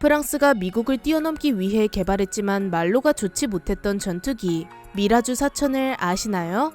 프랑스가 미국을 뛰어넘기 위해 개발했지만 말로가 좋지 못했던 전투기 미라주 4000을 아시나요?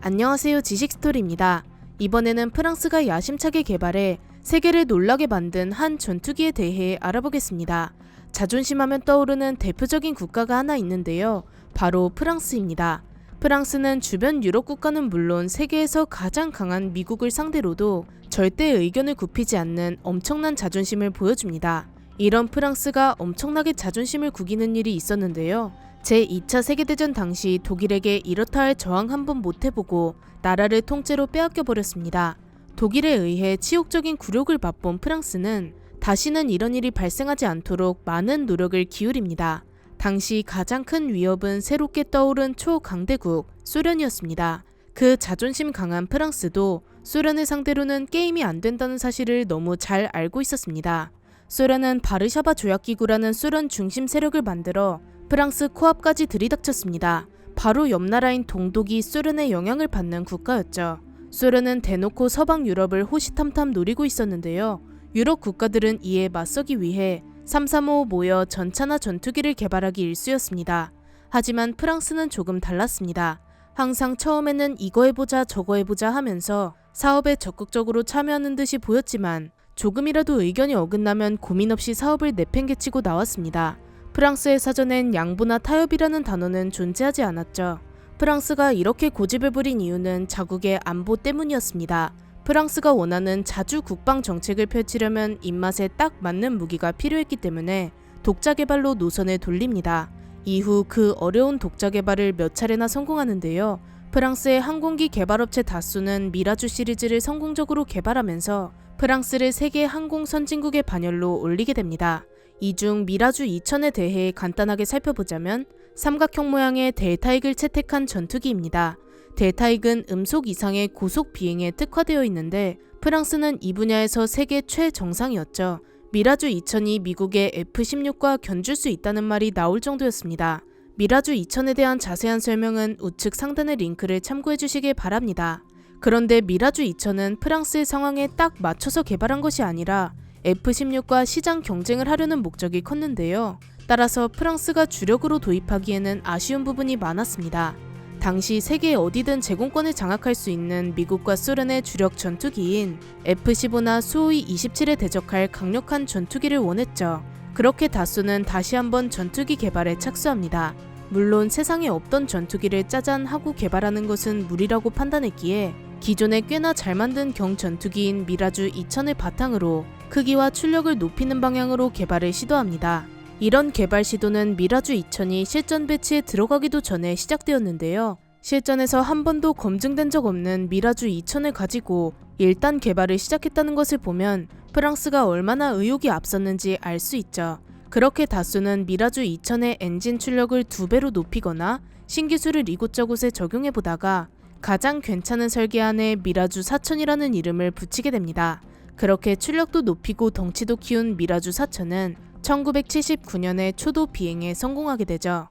안녕하세요 지식스토리입니다. 이번에는 프랑스가 야심차게 개발해 세계를 놀라게 만든 한 전투기에 대해 알아보겠습니다. 자존심하면 떠오르는 대표적인 국가가 하나 있는데요. 바로 프랑스입니다. 프랑스는 주변 유럽 국가는 물론 세계에서 가장 강한 미국을 상대로도 절대 의견을 굽히지 않는 엄청난 자존심을 보여줍니다. 이런 프랑스가 엄청나게 자존심을 구기는 일이 있었는데요. 제2차 세계대전 당시 독일에게 이렇다 할 저항 한 번 못 해보고 나라를 통째로 빼앗겨 버렸습니다. 독일에 의해 치욕적인 굴욕을 맛본 프랑스는 다시는 이런 일이 발생하지 않도록 많은 노력을 기울입니다. 당시 가장 큰 위협은 새롭게 떠오른 초강대국 소련이었습니다. 그 자존심 강한 프랑스도 소련을 상대로는 게임이 안 된다는 사실을 너무 잘 알고 있었습니다. 소련은 바르샤바 조약기구라는 소련 중심 세력을 만들어 프랑스 코앞까지 들이닥쳤습니다. 바로 옆 나라인 동독이 소련의 영향을 받는 국가였죠. 소련은 대놓고 서방 유럽을 호시탐탐 노리고 있었는데요. 유럽 국가들은 이에 맞서기 위해 335 모여 전차나 전투기를 개발하기 일쑤였습니다. 하지만 프랑스는 조금 달랐습니다. 항상 처음에는 이거 해보자 저거 해보자 하면서 사업에 적극적으로 참여하는 듯이 보였지만 조금이라도 의견이 어긋나면 고민 없이 사업을 내팽개치고 나왔습니다. 프랑스의 사전엔 양보나 타협이라는 단어는 존재하지 않았죠. 프랑스가 이렇게 고집을 부린 이유는 자국의 안보 때문이었습니다. 프랑스가 원하는 자주 국방 정책을 펼치려면 입맛에 딱 맞는 무기가 필요했기 때문에 독자 개발로 노선을 돌립니다. 이후 그 어려운 독자 개발을 몇 차례나 성공하는데요. 프랑스의 항공기 개발업체 다수는 미라주 시리즈를 성공적으로 개발하면서 프랑스를 세계 항공 선진국의 반열로 올리게 됩니다. 이 중 미라주 2000에 대해 간단하게 살펴보자면 삼각형 모양의 델타익을 채택한 전투기입니다. 델타익은 음속 이상의 고속 비행에 특화되어 있는데 프랑스는 이 분야에서 세계 최정상이었죠. 미라주 2000이 미국의 F-16과 견줄 수 있다는 말이 나올 정도였습니다. 미라주 2000에 대한 자세한 설명은 우측 상단의 링크를 참고해 주시길 바랍니다. 그런데 미라주 2000은 프랑스의 상황에 딱 맞춰서 개발한 것이 아니라 F-16과 시장 경쟁을 하려는 목적이 컸는데요. 따라서 프랑스가 주력으로 도입하기에는 아쉬운 부분이 많았습니다. 당시 세계 어디든 제공권을 장악할 수 있는 미국과 소련의 주력 전투기인 F-15나 수호이 27에 대적할 강력한 전투기를 원했죠. 그렇게 다수는 다시 한번 전투기 개발에 착수합니다. 물론 세상에 없던 전투기를 짜잔 하고 개발하는 것은 무리라고 판단했기에 기존에 꽤나 잘 만든 경 전투기인 미라주 2000을 바탕으로 크기와 출력을 높이는 방향으로 개발을 시도합니다. 이런 개발 시도는 미라주 2000이 실전 배치에 들어가기도 전에 시작되었는데요. 실전에서 한 번도 검증된 적 없는 미라주 2000을 가지고 일단 개발을 시작했다는 것을 보면 프랑스가 얼마나 의욕이 앞섰는지 알 수 있죠. 그렇게 다수는 미라주 2000의 엔진 출력을 두 배로 높이거나 신기술을 이곳저곳에 적용해 보다가 가장 괜찮은 설계 안에 미라주 4000이라는 이름을 붙이게 됩니다. 그렇게 출력도 높이고 덩치도 키운 미라주 4000은 1979년에 초도 비행에 성공하게 되죠.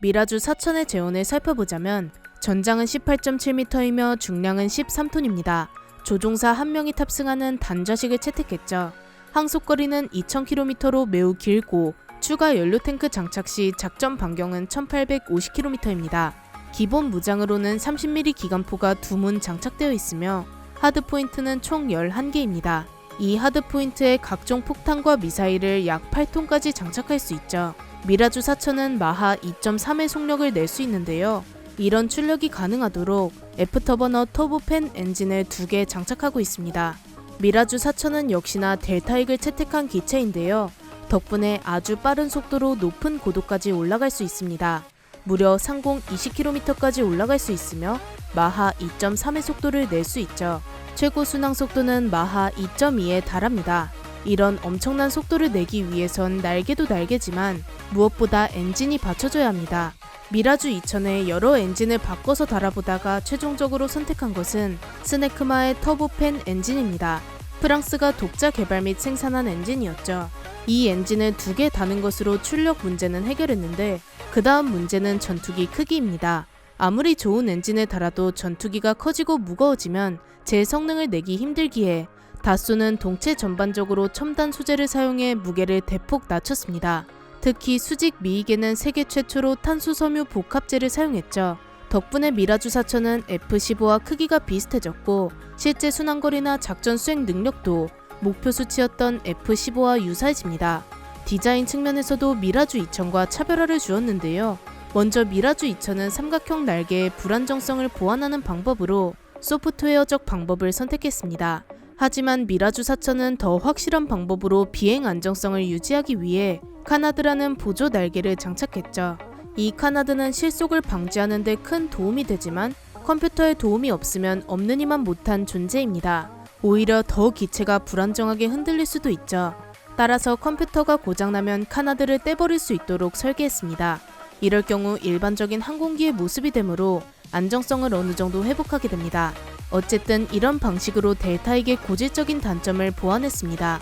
미라주 4000의 재원을 살펴보자면 전장은 18.7m이며 중량은 13톤입니다. 조종사 한 명이 탑승하는 단좌식을 채택했죠. 항속거리는 2000km로 매우 길고 추가 연료 탱크 장착 시 작전 반경은 1850km입니다. 기본 무장으로는 30mm 기관포가 두 문 장착되어 있으며 하드 포인트는 총 11개입니다. 이 하드포인트에 각종 폭탄과 미사일을 약 8톤까지 장착할 수 있죠. 미라주 4000은 마하 2.3의 속력을 낼 수 있는데요. 이런 출력이 가능하도록 F터버너 터보팬 엔진을 두 개 장착하고 있습니다. 미라주 4000은 역시나 델타익을 채택한 기체인데요. 덕분에 아주 빠른 속도로 높은 고도까지 올라갈 수 있습니다. 무려 상공 20km까지 올라갈 수 있으며 마하 2.3의 속도를 낼 수 있죠. 최고 순항 속도는 마하 2.2에 달합니다. 이런 엄청난 속도를 내기 위해선 날개도 날개지만 무엇보다 엔진이 받쳐줘야 합니다. 미라주 2000에 여러 엔진을 바꿔서 달아보다가 최종적으로 선택한 것은 스네크마의 터보팬 엔진입니다. 프랑스가 독자 개발 및 생산한 엔진이었죠. 이 엔진을 두 개 다는 것으로 출력 문제는 해결했는데 그 다음 문제는 전투기 크기입니다. 아무리 좋은 엔진을 달아도 전투기가 커지고 무거워지면 제 성능을 내기 힘들기에 다소는 동체 전반적으로 첨단 소재를 사용해 무게를 대폭 낮췄습니다. 특히 수직 미익에는 세계 최초로 탄소 섬유 복합재를 사용했죠. 덕분에 미라주 4천은 F-15와 크기가 비슷해졌고 실제 순항거리나 작전 수행 능력도 목표 수치였던 F-15와 유사해집니다. 디자인 측면에서도 미라주 2000과 차별화를 주었는데요. 먼저 미라주 2000은 삼각형 날개의 불안정성을 보완하는 방법으로 소프트웨어적 방법을 선택했습니다. 하지만 미라주 4000은 더 확실한 방법으로 비행 안정성을 유지하기 위해 카나드라는 보조 날개를 장착했죠. 이 카나드는 실속을 방지하는 데 큰 도움이 되지만 컴퓨터에 도움이 없으면 없느니만 못한 존재입니다. 오히려 더 기체가 불안정하게 흔들릴 수도 있죠. 따라서 컴퓨터가 고장나면 카나드를 떼버릴 수 있도록 설계했습니다. 이럴 경우 일반적인 항공기의 모습이 되므로 안정성을 어느 정도 회복하게 됩니다. 어쨌든 이런 방식으로 델타에게 고질적인 단점을 보완했습니다.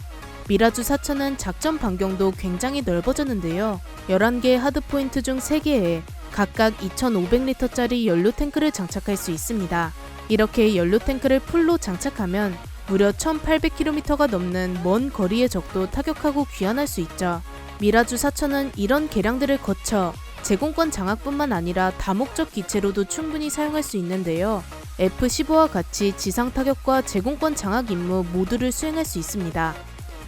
미라주 4천은 작전 반경도 굉장히 넓어졌는데요. 11개의 하드포인트 중 3개에 각각 2,500리터짜리 연료 탱크를 장착할 수 있습니다. 이렇게 연료 탱크를 풀로 장착하면 무려 1,800km가 넘는 먼 거리의 적도 타격하고 귀환할 수 있죠. 미라주 4천은 이런 개량들을 거쳐 제공권 장악뿐만 아니라 다목적 기체로도 충분히 사용할 수 있는데요. F-15와 같이 지상 타격과 제공권 장악 임무 모두를 수행할 수 있습니다.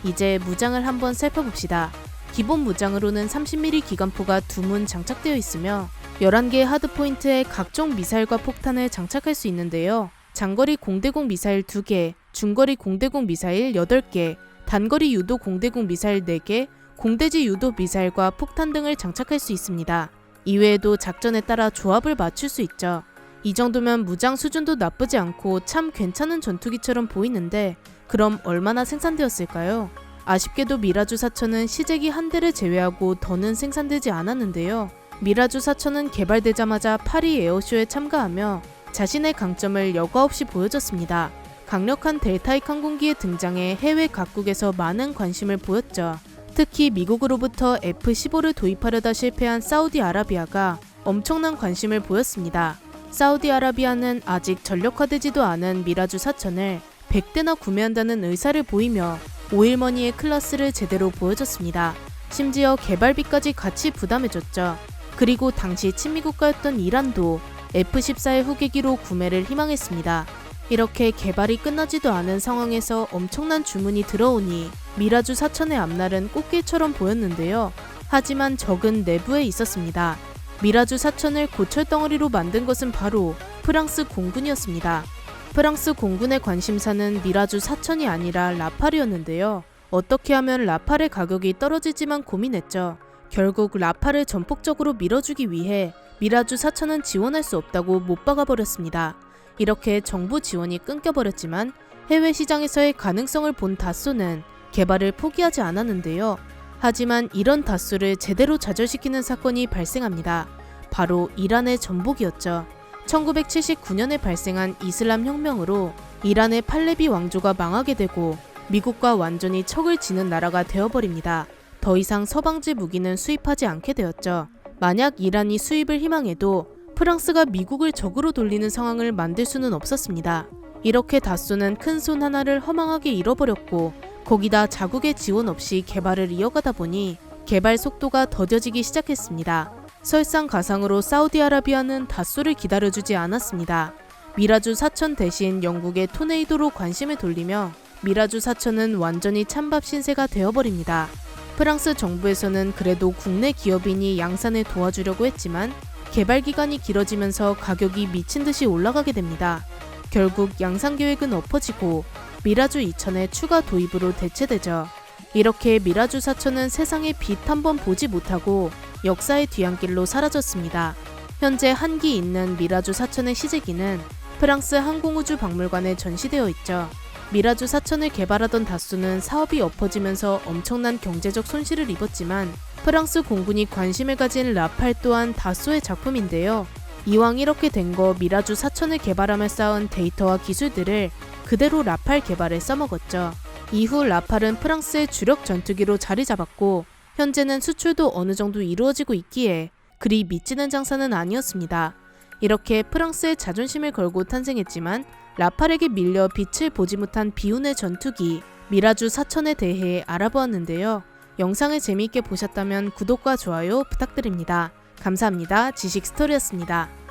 이제 무장을 한번 살펴봅시다. 기본 무장으로는 30mm 기관포가 두 문 장착되어 있으며 11개의 하드포인트에 각종 미사일과 폭탄을 장착할 수 있는데요. 장거리 공대공 미사일 2개, 중거리 공대공 미사일 8개, 단거리 유도 공대공 미사일 4개, 공대지 유도 미사일과 폭탄 등을 장착할 수 있습니다. 이외에도 작전에 따라 조합을 맞출 수 있죠. 이 정도면 무장 수준도 나쁘지 않고 참 괜찮은 전투기처럼 보이는데 그럼 얼마나 생산되었을까요? 아쉽게도 미라주 4천은 시제기 한 대를 제외하고 더는 생산되지 않았는데요. 미라주 4천은 개발되자마자 파리 에어쇼에 참가하며 자신의 강점을 여과 없이 보여줬습니다. 강력한 델타익 항공기의 등장에 해외 각국에서 많은 관심을 보였죠. 특히 미국으로부터 F-15를 도입하려다 실패한 사우디아라비아가 엄청난 관심을 보였습니다. 사우디아라비아는 아직 전력화되지도 않은 미라주 4천을 100대나 구매한다는 의사를 보이며 오일머니의 클래스를 제대로 보여줬습니다. 심지어 개발비까지 같이 부담해줬죠. 그리고 당시 친미국가였던 이란도 F-14의 후계기로 구매를 희망했습니다. 이렇게 개발이 끝나지도 않은 상황에서 엄청난 주문이 들어오니 미라주 4천의 앞날은 꽃길처럼 보였는데요. 하지만 적은 내부에 있었습니다. 미라주 4천을 고철 덩어리로 만든 것은 바로 프랑스 공군이었습니다. 프랑스 공군의 관심사는 미라주 4천이 아니라 라팔이었는데요. 어떻게 하면 라팔의 가격이 떨어지지만 고민했죠. 결국 라팔을 전폭적으로 밀어주기 위해 미라주 4천은 지원할 수 없다고 못 박아버렸습니다. 이렇게 정부 지원이 끊겨버렸지만 해외 시장에서의 가능성을 본 다소는 개발을 포기하지 않았는데요. 하지만 이런 다수를 제대로 좌절시키는 사건이 발생합니다. 바로 이란의 전복이었죠. 1979년에 발생한 이슬람 혁명으로 이란의 팔레비 왕조가 망하게 되고 미국과 완전히 척을 지는 나라가 되어버립니다. 더 이상 서방제 무기는 수입하지 않게 되었죠. 만약 이란이 수입을 희망해도 프랑스가 미국을 적으로 돌리는 상황을 만들 수는 없었습니다. 이렇게 다수는 큰 손 하나를 허망하게 잃어버렸고 거기다 자국의 지원 없이 개발을 이어가다 보니 개발 속도가 더뎌지기 시작했습니다. 설상가상으로 사우디아라비아는 다수를 기다려주지 않았습니다. 미라주 4천 대신 영국의 토네이도로 관심을 돌리며 미라주 4천은 완전히 찬밥 신세가 되어버립니다. 프랑스 정부에서는 그래도 국내 기업인이 양산을 도와주려고 했지만 개발 기간이 길어지면서 가격이 미친 듯이 올라가게 됩니다. 결국 양산 계획은 엎어지고 미라주 2000의 추가 도입으로 대체되죠. 이렇게 미라주 4000은 세상에 빛한 번 보지 못하고 역사의 뒤안길로 사라졌습니다. 현재 한기 있는 미라주 4000의 시제기는 프랑스 항공우주 박물관에 전시되어 있죠. 미라주 4000을 개발하던 다수는 사업이 엎어지면서 엄청난 경제적 손실을 입었지만 프랑스 공군이 관심을 가진 라팔 또한 다수의 작품인데요. 이왕 이렇게 된 거 미라주 4000을 개발하며 쌓은 데이터와 기술들을 그대로 라팔 개발에 써먹었죠. 이후 라팔은 프랑스의 주력 전투기로 자리 잡았고 현재는 수출도 어느 정도 이루어지고 있기에 그리 미치는 장사는 아니었습니다. 이렇게 프랑스의 자존심을 걸고 탄생했지만 라팔에게 밀려 빛을 보지 못한 비운의 전투기 미라주 사천에 대해 알아보았는데요. 영상을 재미있게 보셨다면 구독과 좋아요 부탁드립니다. 감사합니다. 지식 스토리였습니다.